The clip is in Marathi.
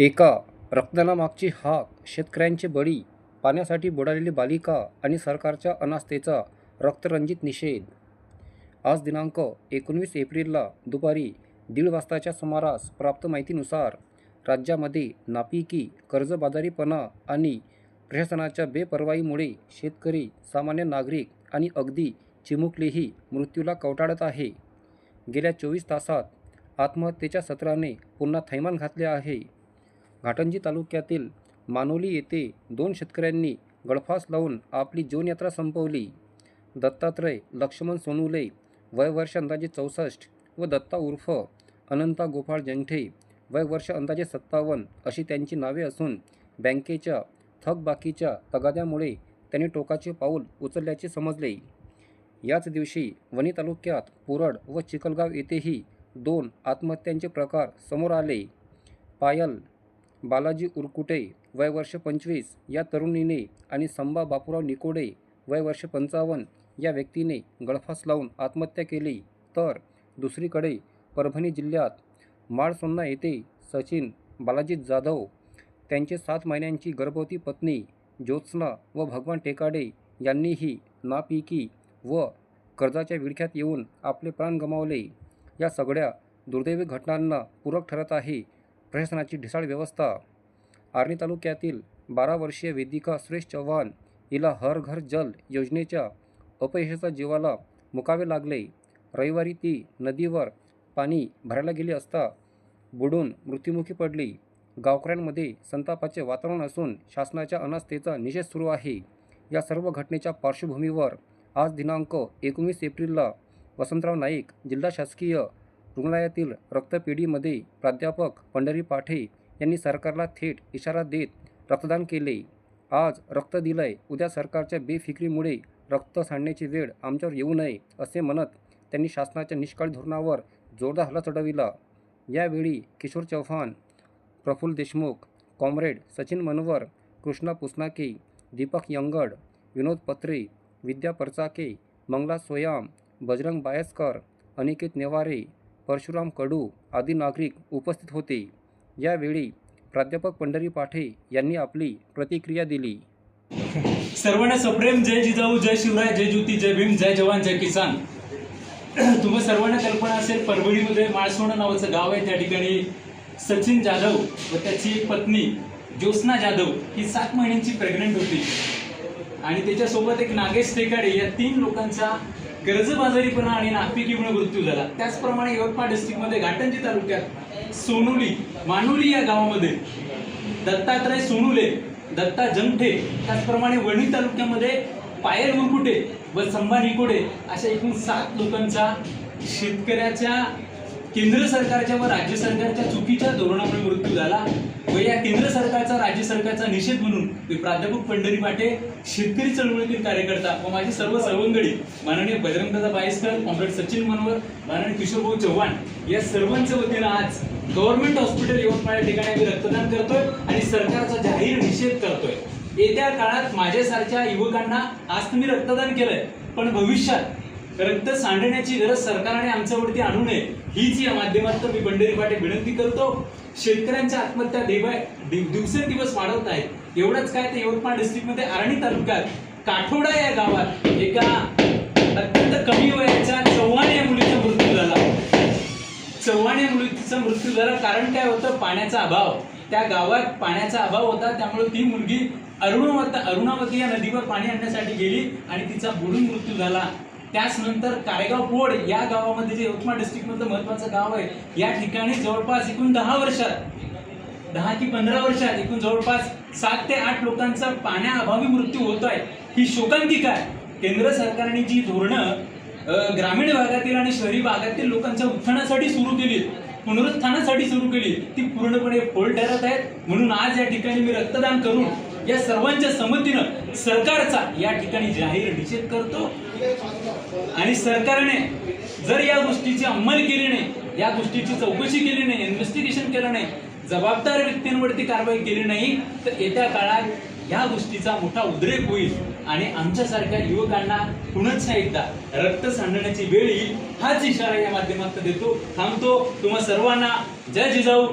एका रक्तदानामागची हाक शेतकऱ्यांचे बळी पाण्यासाठी बुडालेली बालिका आणि सरकारच्या अनास्थेचा रक्तरंजित निषेध. आज दिनांक एकोणवीस एप्रिलला दुपारी दीड वाजताच्या सुमारास प्राप्त माहितीनुसार राज्यामध्ये नापिकी कर्जबाजारीपणा आणि प्रशासनाच्या बेपर्वाईमुळे शेतकरी सामान्य नागरिक आणि अगदी चिमुकलेही मृत्यूला कवटाळत आहे. गेल्या चोवीस तासात आत्महत्येच्या सत्राने पुन्हा थैमान घातले आहे. घाटंजी तालुक्यातील मानोली येथे दोन शेतकऱ्यांनी गळफास लावून आपली जीवनयात्रा संपवली. दत्तात्रय लक्ष्मण सोनुले वय वर्ष अंदाजे चौसष्ट व दत्ता उर्फ अनंता गोपाळ जंठे वय वर्ष अंदाजे सत्तावन्न अशी त्यांची नावे असून बँकेच्या थकबाकीच्या तगाद्यामुळे त्यांनी टोकाचे पाऊल उचलल्याचे समजले. याच दिवशी वणी तालुक्यात पुरड व चिखलगाव येथेही दोन आत्महत्यांचे प्रकार समोर आले. पायल बालाजी उरकुटे वय वर्ष पंचवीस या तरुणीने आणि संबा बापूराव निकोडे वय वर्ष पंचावन्न या व्यक्तीने गळफास लावून आत्महत्या केली. तर दुसरीकडे परभणी जिल्ह्यात माळसोन्ना येथे सचिन बालाजी जाधव त्यांचे सात महिन्यांची गर्भवती पत्नी ज्योत्स्ना व भगवान टेकाडे यांनीही नापिकी व कर्जाच्या विळख्यात येऊन आपले प्राण गमावले. या सगळ्या दुर्दैवी घटनांना पूरक ठरत आहे. प्रशासनाची ढिसाळ व्यवस्था. आर्णी तालुक्यातील बारा वर्षीय वेदिका सुरेश चव्हाण हिला हर घर जल योजनेच्या अपयशाचा जीवाला मुकावे लागले. रविवारी ती नदीवर पाणी भरायला गेली असता बुडून मृत्युमुखी पडली. गावकऱ्यांमध्ये संतापाचे वातावरण असून शासनाच्या अनास्थेचा निषेध सुरू आहे. या सर्व घटनेच्या पार्श्वभूमीवर आज दिनांक एकोणीस एप्रिलला वसंतराव नाईक जिल्हा शासकीय रुग्णालयातील रक्तपेढीमध्ये प्राध्यापक पंढरी पाठे यांनी सरकारला थेट इशारा देत रक्तदान केले. आज रक्त दिलंय उद्या सरकारच्या बेफिक्रीमुळे रक्त सांडण्याची वेळ आमच्यावर येऊ नये असे म्हणत त्यांनी शासनाच्या निष्काळी धोरणावर जोरदार हल्ला चढविला. यावेळी किशोर चव्हाण प्रफुल्ल देशमुख कॉम्रेड सचिन मनवर कृष्णा पुसनाके दीपक यंगड विनोद पत्रे विद्या परचाके मंगला सोयाम बजरंग बायस्कर अनिकेत नेवारे परशुराम कडू आदी नागरिक उपस्थित होते. यावेळी प्राध्यापक पंढरी पाठे यांनी आपली प्रतिक्रिया दिली. सर्वांना सप्रेम जय जिजाऊ जय शिवराय जय ज्योती जय भीम जय जवान जय किसान. तुम्हा सर्वांना कल्पना असेल परभणीमध्ये माळसोणा नावाचं गाव आहे. त्या ठिकाणी सचिन जाधव व त्याची पत्नी ज्योत्स्ना जाधव ही सात महिन्यांची प्रेग्नंट होती. आणि त्याच्यासोबत एक नागेश टेकाडे या तीन लोकांचा कर्जबाजारीपणा आणि नापिकीमुळे मृत्यू झाला. त्याचप्रमाणे यवतमाळ डिस्ट्रिक्टमध्ये घाटंजी तालुक्यात सोनुली मानुली या गावामध्ये दत्तात्रय सोनुले दत्ता जमठे त्याचप्रमाणे वणी तालुक्यामध्ये पायल उरकुटे व संभा निकोडे अशा एकूण सात लोकांचा शेतकऱ्याच्या केंद्र सरकारच्या व राज्य सरकारच्या चुकीच्या धोरणामुळे मृत्यू झाला व या केंद्र सरकारचा राज्य सरकारचा निषेध म्हणून मी प्राध्यापक पंढरी माटे शेतकरी चळवळीतील कार्यकर्ता व माझे सर्व सवंगडी माननीय बजरंगदादा बाईसकर कॉम्रेड सचिन मनोहर माननीय किशोरभाऊ चव्हाण या सर्वांच्या वतीनं आज गव्हर्नमेंट हॉस्पिटल यवतमाळ या ठिकाणी आम्ही रक्तदान करतोय आणि सरकारचा जाहीर निषेध करतोय. येत्या काळात माझ्यासारख्या युवकांना आज तुम्ही रक्तदान केलंय पण भविष्यात रक्त सांडण्याची गरज सरकारने आमच्यावरती आणू नये. हीच या माध्यमातून मी बंडेरी पाटे विनंती करतो. शेतकऱ्यांच्या आत्महत्या देवाय दिवसेंदिवस वाढवत आहेत. एवढंच काय तर यवतमाळ डिस्ट्रिक्टमध्ये आरणी तालुक्यात काठोडा या गावात एका अत्यंत कमी वयाच्या चव्हाण या मुलीचा मृत्यू झाला. चव्हाण या मुलीचा मृत्यू झाला. कारण काय होतं? पाण्याचा अभाव. त्या गावात पाण्याचा अभाव होता. त्यामुळे ती मुलगी अरुणावत अरुणावती या नदीवर पाणी आणण्यासाठी गेली आणि तिचा बुडून मृत्यू झाला. त्याच नंतर कारेगाव पोड या गावामध्ये जे यवतमाळ डिस्ट्रिक्टमधलं महत्वाचं गाव आहे या ठिकाणी जवळपास एकूण दहा वर्षात दहा की पंधरा वर्षात एकूण जवळपास सात ते आठ लोकांचा पाण्याअभावी मृत्यू होत आहे. ही शोकांतिका आहे. केंद्र सरकारने जी धोरणं ग्रामीण भागातील आणि शहरी भागातील लोकांच्या उत्थानासाठी सुरू केली पुनरुत्थानासाठी सुरू केली ती पूर्णपणे फोल ठरत आहेत. म्हणून आज या ठिकाणी मी रक्तदान करून या सर्वांच्या संमतीनं सरकारचा या ठिकाणी जाहीर निषेध करतो. आणि सरकारने जर या गोष्टीची अंमल केली नाही या गोष्टीची चौकशी केली नाही इन्व्हेस्टिगेशन केलं नाही जबाबदार व्यक्तींवरती कारवाई केली नाही तर येत्या काळात या गोष्टीचा मोठा उद्रेक होईल. आणि आमच्यासारख्या युवकांना पुन्हा एकदा रक्त सांडण्याची वेळ येईल हाच इशारा या माध्यमात देतो. थांबतो. तुम्हा सर्वांना जय जिजाऊ.